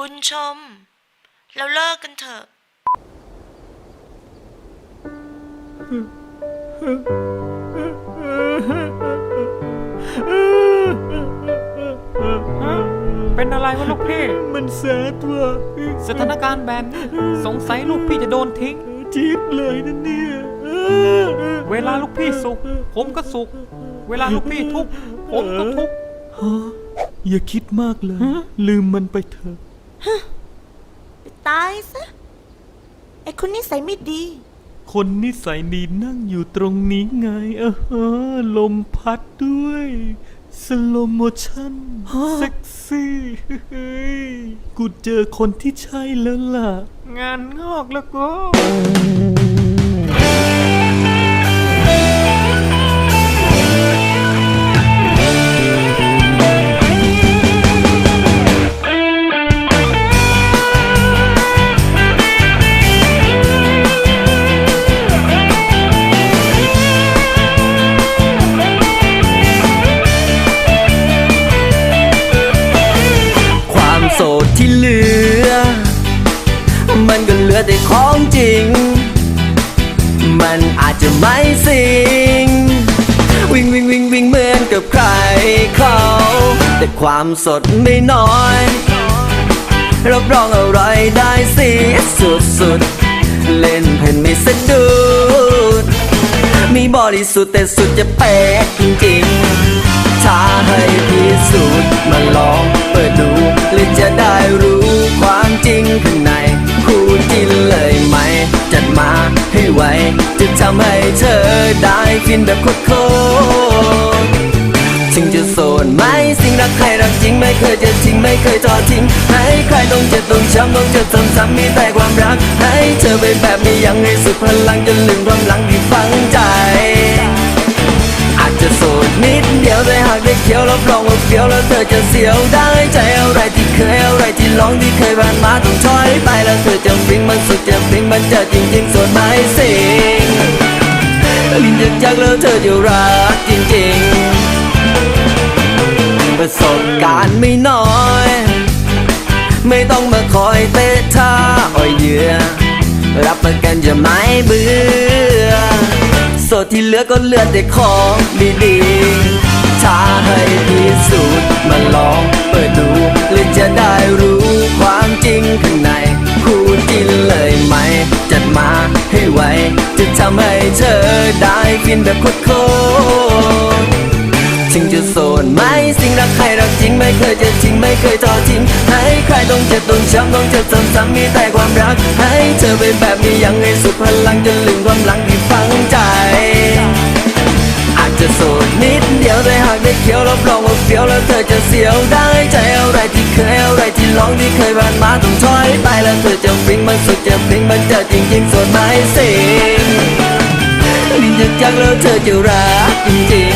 บุญชม เราเลิกกันเถอะ เป็นอะไรวะลูกพี่ มันแสบว่ะสถานการณ์แบบนี้สงสัยลูกพี่จะโดนทิ้ง จี๊ดเลยนะเนี่ยเวลาลูกพี่สุข ผมก็สุข เวลาลูกพี่ทุกข์ผมก็ทุกข์ ฮะอย่าคิดมากเลย ลืมมันไปเถอะ ตายซะ ไอ้คนนิสัยไม่ดี คนนิสัยดีนั่งอยู่ตรงนี้ไง เออฮะลมพัดด้วยสโลโมชั่นเซ็กซี่เฮ้ยกูเจอคนที่ใช่แล้วล่ะ งานงอกแล้วก็ มันก็เหลือแต่ของจริง มันอาจจะไม่สิง วิ่งวิ่งวิ่งวิ่งเหมือนกับใครเขาแต่ความสดไม่น้อย รับรองอร่อยได้สิสุดสุด เล่นเพนไม่สะดุด มีบริสุทธิ์แต่สุดจะเป๊ะจริงๆ ถ้าให้พิสูจน์มาลองเปิดดูเลยจะได้รู้ มาให้ไวจะทำให้เธอได้ฟินแบบโคตรๆถึงจะโสดไหมสิ่งรักใครรักจริงไม่เคยจะทิ้งไม่เคยทอดทิ้ง ให้ใครต้องเจ็บต้องช้ำต้องเจ็บซ้ำๆมีแต่ความรัก ให้เธอเป็นแบบนี้ยังให้สุดพลังจนลืมความหลังที่ฝังใจ เดียวแต่หากได้เคี้ยวรับรองว่าเฟี้ยวแล้วเธอจะเสียวได้ใจอะไรที่เคยอะไรที่ลองที่เคยผ่านมาต้องถอยไปแล้วเธอจะฟิงมันสุดจะฟิงมันจะจริงๆส่วนไม่สิงลิ้นจะจักแล้วเธอจะรักจริงๆประสบการณ์ไม่น้อย ไม่ต้องมาคอยเตะท่าอ่อยเยื่อรับประกันจะไม่เบื่อสดที่เหลือก็เลือดแต่ของดีๆ ถ้าให้พิสูจน์มาลองเปิดดูเลยจะได้รู้ความจริงข้างในคู่จินเลยไหม จัดมาให้ไว จะทำให้เธอได้ฟินแบบโคตรๆถึงจะโสดไหมสิ่งรักใครรักจริงไม่เคยจะทิ้งไม่เคยทอทิ้งให้ใครต้องเจ็บต้องช้ำต้องเจ็บซ้ำๆมีแต่ความรัก ให้เธอเป็นแบบนี้ยังให้สุดพลังจนลืมความหลังที่ฝังใจ อาจจะโสนากได้เคียวรับรองว่าเฟี้ยวแล้วเธอจะเสียวได้ใจอะไรที่เคยอะไรที่ลองที่เคยผ่านมาต้องถอยไปแล้วเธอจะฟิงมันสุดจะฟิงมันจะจริงจริงส่วนไม่สิงนิ่งจะจักแล้วเธอจะรักจริง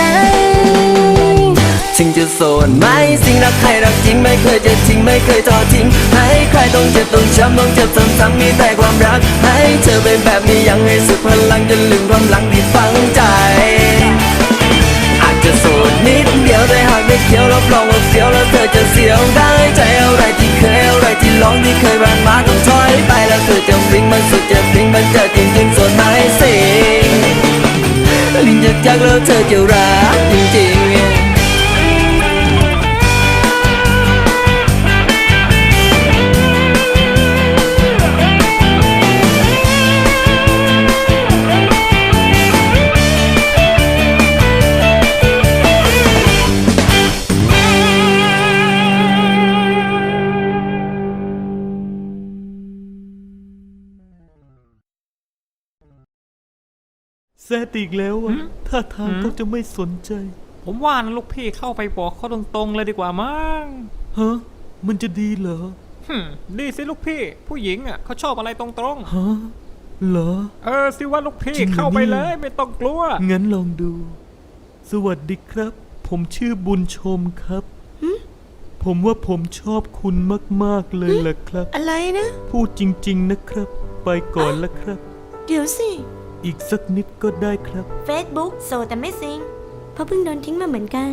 ได้ที่ไหนถึงจะโสดไหมสิ่งรักใครรักจริงไม่เคยจะทิ้งไม่เคยทอดทิ้งให้ใครต้องเจ็บต้องช้ำต้องเจ็บซ้ำๆมีแต่ความรัก ให้เธอเป็นแบบนี้ยังให้สุดพลังจนลืมความหลังที่ฝังใจอาจจะโสดนิดเดียวแต่หากได้เคี้ยวรับรองว่าเฟี้ยวแล้วเธอจะเสียวได้ใจอะไรที่เคยอะไรที่ลองที่เคยผ่านมา ดอีกแล้วอะถ้าทางเขาจะไม่สนใจ ผมว่านะลูกพี่เข้าไปบอกเขาตรงๆเลยดีกว่ามั้งฮะมันจะดีเหรอหึมดีสิลูกพี่ ผู้หญิงอะเขาชอบอะไรตรงฮะเหรอ ๆ เออสิว่าลูกพี่จริงเหรอเข้าไปเนี่ยเลยไม่ต้องกลัว งั้นลองดู สวัสดีครับ ผมชื่อบุญชมครับ ผมว่าผมชอบคุณมากๆเลยล่ะครับ อะไรนะ พูดจริงๆนะครับ ไปก่อนละครับ เดี๋ยวสิ อีกสักนิดก็ได้ครับ Facebook โสดแต่ไม่ซิงเพราะเพิ่งโดนทิ้งมาเหมือนกัน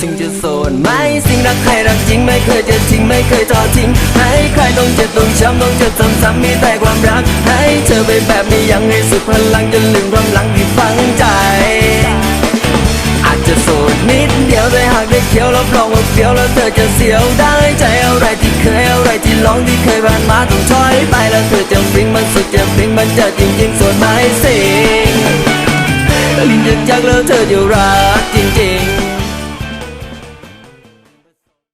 ถึงจะโสดไหมสิ่งรักใครรักจริงไม่เคยจะทิ้งไม่เคยทอดทิ้งให้ใครต้องเจ็บต้องช้ำต้องเจ็บซ้ำๆมีแต่ความรัก ให้เธอไปแบบนี้ยังให้สุดพลังจนลืมความหลังที่ฝังใจอาจ เที่ยวรับรองว่าเฟี้ยวแล้วเธอจะเสียวได้ใจอะไรที่เคยอะไรที่ลองที่เคยผ่านมาต้องถอยไปแล้วเธอจะฟิงมันสุดจะฟิงมันจะจริงจริงส่วนไม่สิงลิ้นจะจักแล้วเธอจะรักจริงๆ